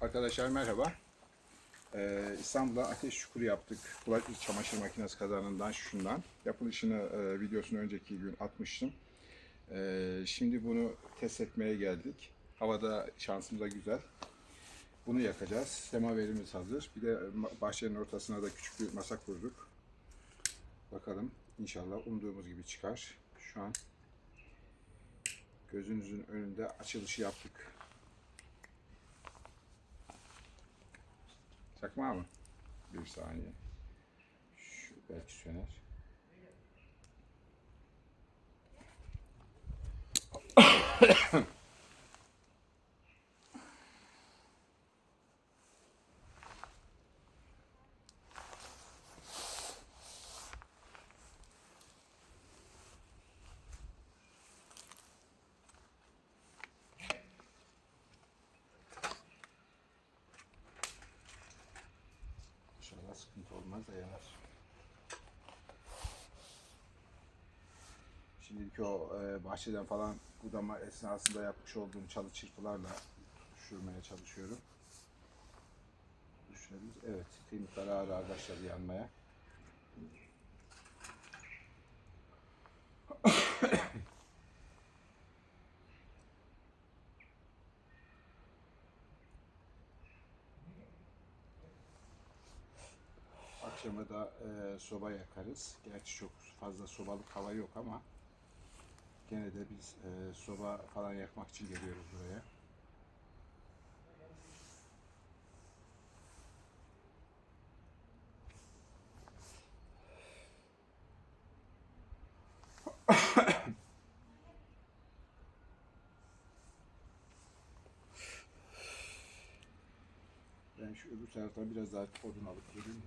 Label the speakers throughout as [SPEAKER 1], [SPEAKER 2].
[SPEAKER 1] Arkadaşlar merhaba. Ee, İstanbul'da ateş çukuru yaptık. Kulaklık çamaşır makinesi kazanından şundan. Yapılışını e, videosunu önceki gün atmıştım. Ee, şimdi bunu test etmeye geldik. Havada şansımız da güzel. Bunu yakacağız. Semaverimiz hazır. Bir de bahçenin ortasına da küçük bir masa kurduk. Bakalım inşallah umduğumuz gibi çıkar. Şu an gözünüzün önünde açılışı yaptık. Çakma mı? Bir saniye. Şu belki söner. Da yanar. Şimdiki o e, bahçeden falan budama esnasında yapmış olduğum çalı çırpılarla düşürmeye çalışıyorum. Düşürebiliriz. Evet, kıymetler ağır ağır başladı yanmaya. Akşama da e, soba yakarız. Gerçi çok fazla sobalık hava yok ama gene de biz e, soba falan yakmak için geliyoruz buraya. Ben şu öbür taraftan biraz daha odun alıp geleyim.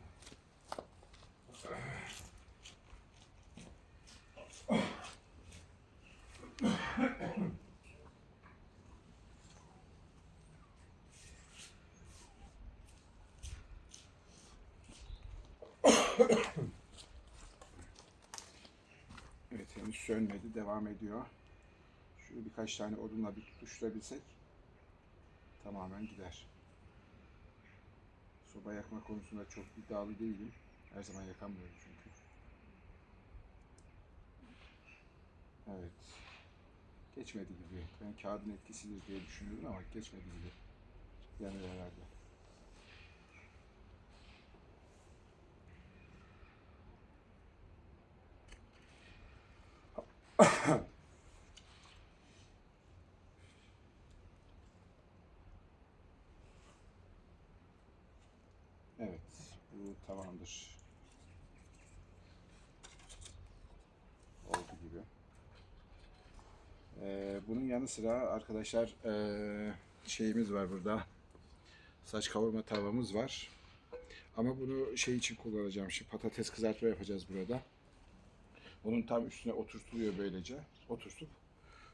[SPEAKER 1] Evet henüz sönmedi, devam ediyor. Şöyle birkaç tane odunla bir tutuşturabilsek tamamen gider. Soba yakma konusunda çok iddialı değilim. Her zaman yakamıyorum çünkü. Evet. Geçmedi gibi. Ben kağıdın etkisidir diye düşünüyordum ama geçmedi gibi. Yani herhalde. Evet. Bu tamamdır. Oldu gibi. Ee, bunun yanı sıra arkadaşlar ee, şeyimiz var burada. Saç kavurma tavamız var. Ama bunu şey için kullanacağım. Şimdi patates kızartma yapacağız burada. Onun tam üstüne oturtuluyor böylece. Oturtup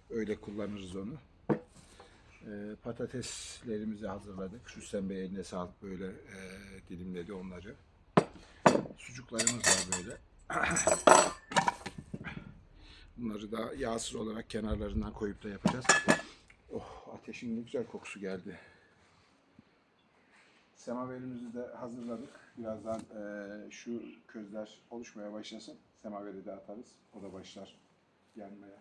[SPEAKER 1] öyle kullanırız onu. Ee, patateslerimizi hazırladık. Rüstem Bey eline sağlık böyle e, dilimledi onları. Sucuklarımız var böyle. Bunları da yağsız olarak kenarlarından koyup da yapacağız. Oh ateşin ne güzel kokusu geldi. Semaverimizi de hazırladık. Birazdan e, şu közler oluşmaya başlasın. Semaveri de atarız. O da başlar yanmaya.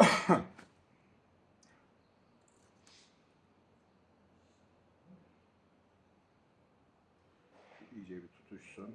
[SPEAKER 1] İyice bir tutuşsun.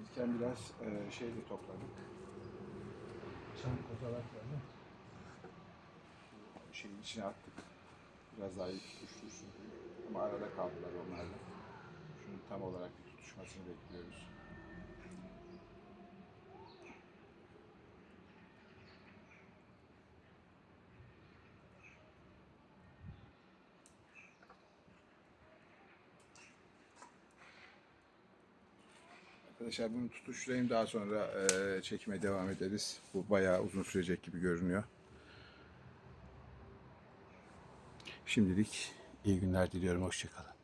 [SPEAKER 1] gelirken biraz e, şey de topladık. Çam kozalaklarını şeyin içine attık. Biraz daha iyi tutuştursun. Ama arada kaldılar onlar da. Şunun tam olarak bir tutuşmasını bekliyoruz. Arkadaşlar bunu tutuşturayım daha sonra e, çekime devam ederiz. Bu bayağı uzun sürecek gibi görünüyor. Şimdilik iyi günler diliyorum. Hoşçakalın.